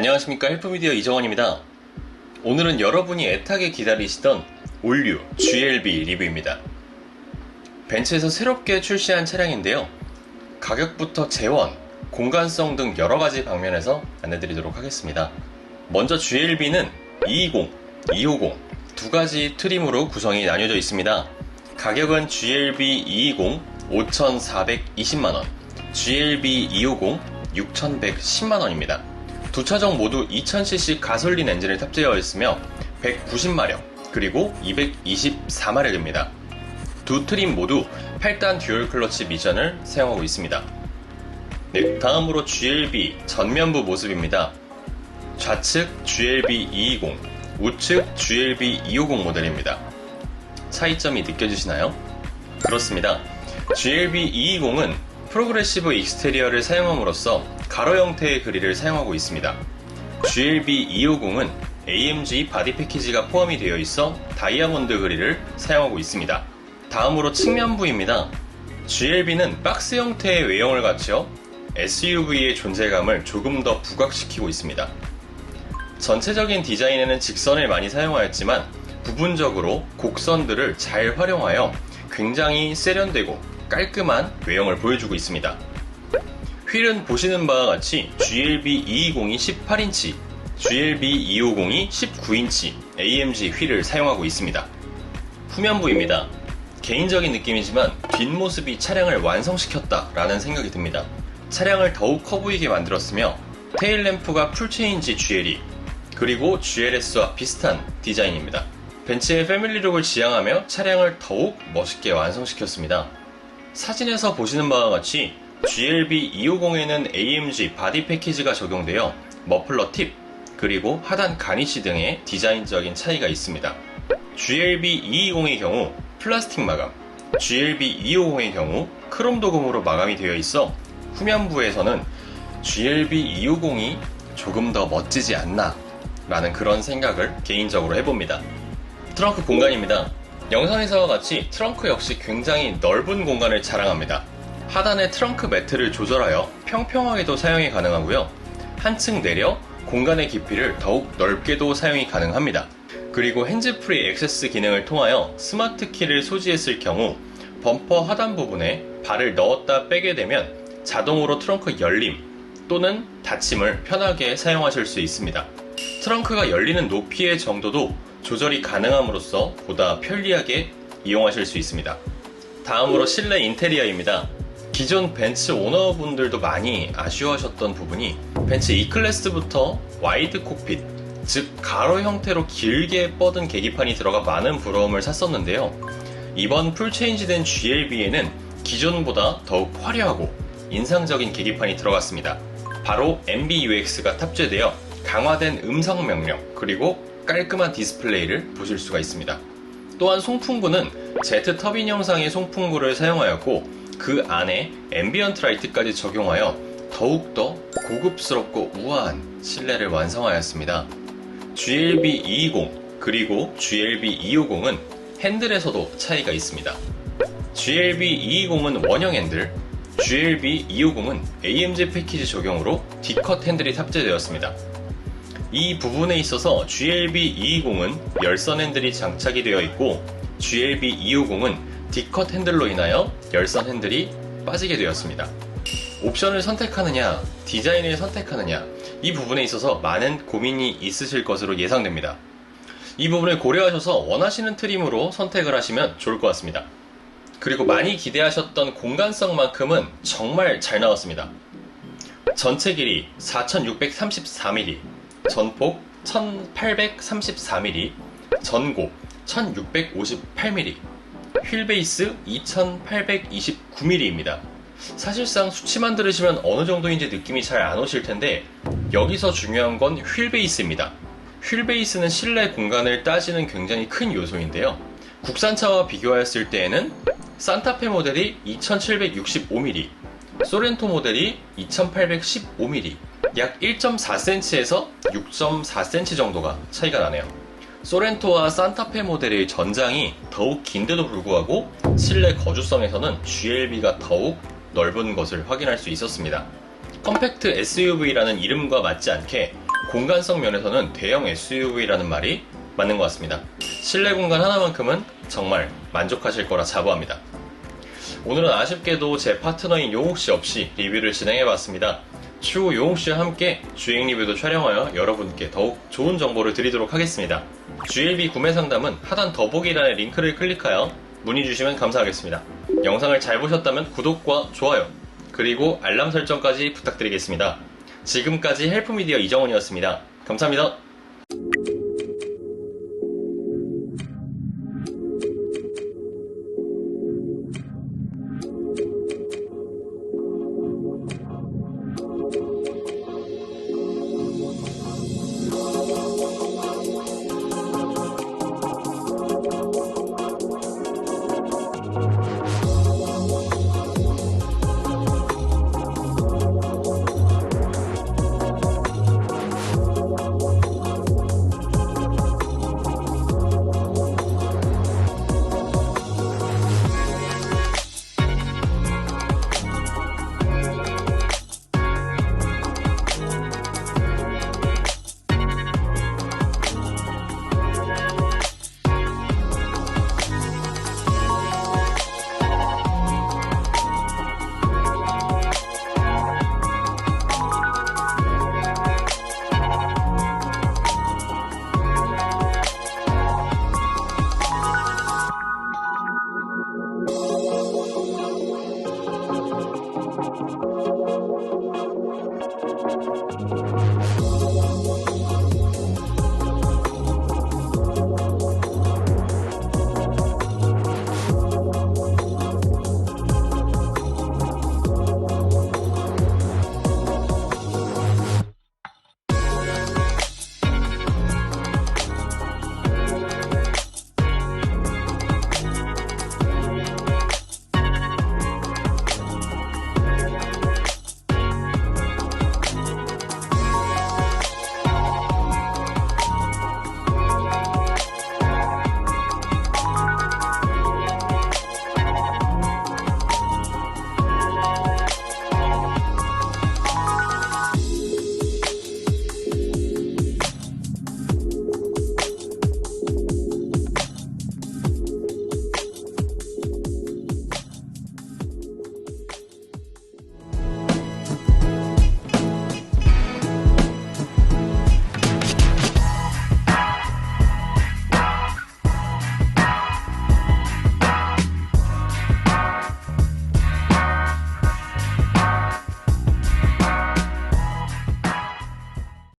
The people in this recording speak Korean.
안녕하십니까 헬프미디어 이정원입니다. 오늘은 여러분이 애타게 기다리시던 올류 GLB 리뷰입니다. 벤츠에서 새롭게 출시한 차량인데요. 가격부터 재원, 공간성 등 여러 가지 방면에서 안내드리도록 하겠습니다. 먼저 GLB는 220, 250 두 가지 트림으로 구성이 나뉘어져 있습니다. 가격은 GLB 220 5,420만원, GLB 250 6,110만원입니다. 두 차종 모두 2000cc 가솔린 엔진을 탑재하여 있으며 190마력 그리고 224마력입니다. 두 트림 모두 8단 듀얼 클러치 미션을 사용하고 있습니다. 네, 다음으로 GLB 전면부 모습입니다. 좌측 GLB 220, 우측 GLB 250 모델입니다. 차이점이 느껴지시나요? 그렇습니다. GLB 220은 프로그레시브 익스테리어를 사용함으로써 가로 형태의 그릴을 사용하고 있습니다. GLB 250은 AMG 바디 패키지가 포함이 되어 있어 다이아몬드 그릴을 사용하고 있습니다. 다음으로 측면부입니다. GLB는 박스 형태의 외형을 갖춰 SUV의 존재감을 조금 더 부각시키고 있습니다. 전체적인 디자인에는 직선을 많이 사용하였지만 부분적으로 곡선들을 잘 활용하여 굉장히 세련되고 깔끔한 외형을 보여주고 있습니다. 휠은 보시는 바와 같이 GLB 220이 18인치, GLB 250이 19인치 AMG 휠을 사용하고 있습니다. 후면부입니다. 개인적인 느낌이지만 뒷모습이 차량을 완성시켰다 라는 생각이 듭니다. 차량을 더욱 커 보이게 만들었으며 테일램프가 풀체인지 GLE 그리고 GLS와 비슷한 디자인입니다. 벤츠의 패밀리룩을 지향하며 차량을 더욱 멋있게 완성시켰습니다. 사진에서 보시는 바와 같이 GLB 250에는 AMG 바디 패키지가 적용되어 머플러 팁 그리고 하단 가니쉬 등의 디자인적인 차이가 있습니다. GLB 220의 경우 플라스틱 마감, GLB 250의 경우 크롬 도금으로 마감이 되어 있어 후면부에서는 GLB 250이 조금 더 멋지지 않나 라는 그런 생각을 개인적으로 해봅니다. 트렁크 공간입니다. 영상에서와 같이 트렁크 역시 굉장히 넓은 공간을 자랑합니다. 하단에 트렁크 매트를 조절하여 평평하게도 사용이 가능하고요. 한층 내려 공간의 깊이를 더욱 넓게도 사용이 가능합니다. 그리고 핸즈프리 액세스 기능을 통하여 스마트 키를 소지했을 경우 범퍼 하단 부분에 발을 넣었다 빼게 되면 자동으로 트렁크 열림 또는 닫힘을 편하게 사용하실 수 있습니다. 트렁크가 열리는 높이의 정도도 조절이 가능함으로써 보다 편리하게 이용하실 수 있습니다. 다음으로 실내 인테리어입니다. 기존 벤츠 오너분들도 많이 아쉬워하셨던 부분이 벤츠 E클래스부터 와이드 콕핏, 즉 가로 형태로 길게 뻗은 계기판이 들어가 많은 부러움을 샀었는데요. 이번 풀체인지된 GLB에는 기존보다 더욱 화려하고 인상적인 계기판이 들어갔습니다. 바로 MBUX가 탑재되어 강화된 음성 명령 그리고 깔끔한 디스플레이를 보실 수가 있습니다. 또한 송풍구는 제트 터빈 형상의 송풍구를 사용하였고 그 안에 앰비언트 라이트까지 적용하여 더욱더 고급스럽고 우아한 실내를 완성하였습니다. GLB 220 그리고 GLB 250은 핸들에서도 차이가 있습니다. GLB 220은 원형 핸들, GLB 250은 AMG 패키지 적용으로 D컷 핸들이 탑재되었습니다. 이 부분에 있어서 GLB 220은 열선 핸들이 장착이 되어 있고 GLB 250은 D컷 핸들로 인하여 열선 핸들이 빠지게 되었습니다. 옵션을 선택하느냐, 디자인을 선택하느냐, 이 부분에 있어서 많은 고민이 있으실 것으로 예상됩니다. 이 부분을 고려하셔서 원하시는 트림으로 선택을 하시면 좋을 것 같습니다. 그리고 많이 기대하셨던 공간성만큼은 정말 잘 나왔습니다. 전체 길이 4634mm, 전폭 1834mm, 전고 1658mm, 휠베이스 2829mm입니다. 사실상 수치만 들으시면 어느 정도인지 느낌이 잘 안 오실 텐데 여기서 중요한 건 휠베이스입니다. 휠베이스는 실내 공간을 따지는 굉장히 큰 요소인데요. 국산차와 비교하였을 때에는 산타페 모델이 2765mm, 소렌토 모델이 2815mm, 약 1.4cm에서 6.4cm 정도가 차이가 나네요. 소렌토와 산타페 모델의 전장이 더욱 긴데도 불구하고 실내 거주성에서는 GLB가 더욱 넓은 것을 확인할 수 있었습니다. 컴팩트 SUV라는 이름과 맞지 않게 공간성 면에서는 대형 SUV라는 말이 맞는 것 같습니다. 실내 공간 하나만큼은 정말 만족하실 거라 자부합니다. 오늘은 아쉽게도 제 파트너인 용욱 씨 없이 리뷰를 진행해 봤습니다. 추후 용욱 씨와 함께 주행 리뷰도 촬영하여 여러분께 더욱 좋은 정보를 드리도록 하겠습니다. GLB 구매 상담은 하단 더보기란의 링크를 클릭하여 문의 주시면 감사하겠습니다. 영상을 잘 보셨다면 구독과 좋아요, 그리고 알람 설정까지 부탁드리겠습니다. 지금까지 헬프미디어 이정원이었습니다. 감사합니다.